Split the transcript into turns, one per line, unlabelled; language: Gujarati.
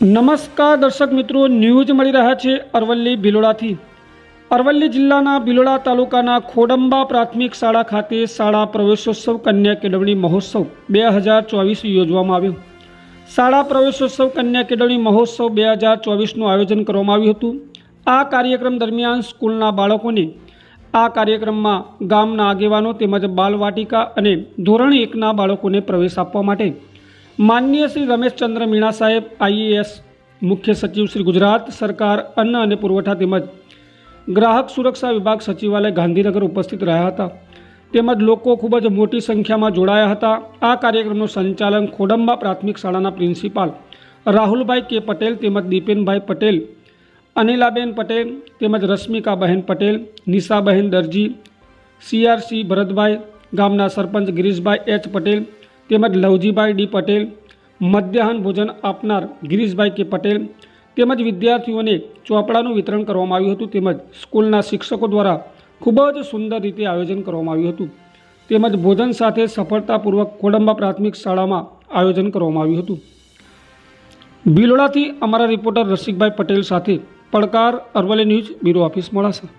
નમસ્કાર દર્શક મિત્રો, ન્યૂઝ મળી રહ્યા છે અરવલ્લી ભિલોડાથી. અરવલ્લી જિલ્લાના ભિલોડા તાલુકાના ખોડંબા પ્રાથમિક શાળા ખાતે શાળા પ્રવેશોત્સવ કન્યા કેળવણી મહોત્સવ બે હજાર ચોવીસ યોજવામાં આવ્યો. શાળા પ્રવેશોત્સવ કન્યા કેળવણી મહોત્સવ બે હજાર ચોવીસનું આયોજન કરવામાં આવ્યું હતું. આ કાર્યક્રમ દરમિયાન સ્કૂલના બાળકોને આ કાર્યક્રમમાં ગામના આગેવાનો તેમજ બાલવાટિકા અને ધોરણ એકના બાળકોને પ્રવેશ આપવા માટે માનનીય શ્રી રમેશચંદ્ર મીણા સાહેબ આઈએએસ મુખ્ય સચિવ શ્રી ગુજરાત સરકાર, અન્ન અને પુરવઠા તેમજ ગ્રાહક સુરક્ષા વિભાગ સચિવાલય ગાંધીનગર ઉપસ્થિત રહ્યા હતા. તેમજ લોકો ખૂબ જ મોટી સંખ્યામાં જોડાયા હતા. આ કાર્યક્રમનું સંચાલન ખોડંબા પ્રાથમિક શાળાના પ્રિન્સિપાલ રાહુલભાઈ કે પટેલ તેમજ દીપેનભાઈ પટેલ, અનિલાબેન પટેલ તેમજ રશ્મિકાબહેન પટેલ, નિશાબહેન દરજી સીઆરસી ભરતભાઈ, ગામના સરપંચ ગિરીશભાઈ એચ પટેલ તેમજ લવજીભાઈ ડી પટેલ, મધ્યાહન ભોજન આપનાર ગિરીશભાઈ કે પટેલ તેમજ વિદ્યાર્થીઓને ચોપડાનું વિતરણ કરવામાં આવ્યું હતું તેમજ સ્કૂલના શિક્ષકો દ્વારા ખૂબ જ સુંદર રીતે આયોજન કરવામાં આવ્યું હતું. તેમજ ભોજન સાથે સફળતાપૂર્વક કોડંબા પ્રાથમિક શાળામાં આયોજન કરવામાં આવ્યું હતું. ભિલોડાથી અમારા રિપોર્ટર રસિકભાઈ પટેલ સાથે પડકાર Aravalli news bureau office Modasa.